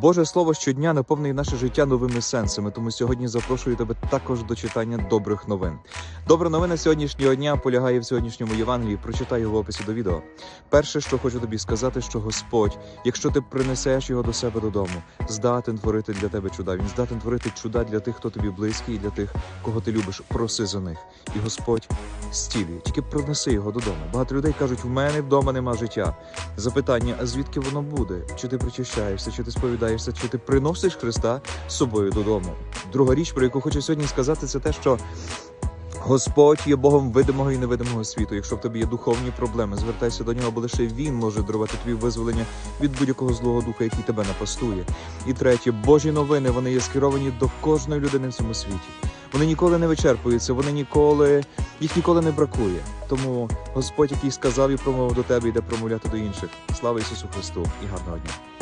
Боже слово щодня наповнює наше життя новими сенсами. Тому сьогодні запрошую тебе також до читання добрих новин. Добра новина сьогоднішнього дня полягає в сьогоднішньому Євангелії. Прочитай його в описі до відео. Перше, що хочу тобі сказати, що Господь, якщо ти принесеш його до себе додому, здатен творити для тебе чуда. Він здатен творити чуда для тих, хто тобі близький, і для тих, кого ти любиш. Проси за них. І Господь зцілює. Тільки принеси його додому. Багато людей кажуть: у мене вдома нема життя. Запитання: а звідки воно буде? Чи ти причащаєшся, чи ти сповідаєшся, чи ти приносиш Христа з собою додому? Друга річ, про яку хочу сьогодні сказати, це те, що. Господь є Богом видимого і невидимого світу. Якщо в тобі є духовні проблеми, звертайся до нього, бо лише він може дарувати тобі визволення від будь-якого злого духа, який тебе напастує. І третє, Божі новини вони є скеровані до кожної людини в цьому світі. Вони ніколи не вичерпуються, вони ніколи їх ніколи не бракує. Тому Господь, який сказав і промовив до тебе, йде промовляти до інших. Слава Ісусу Христу і гарного дня!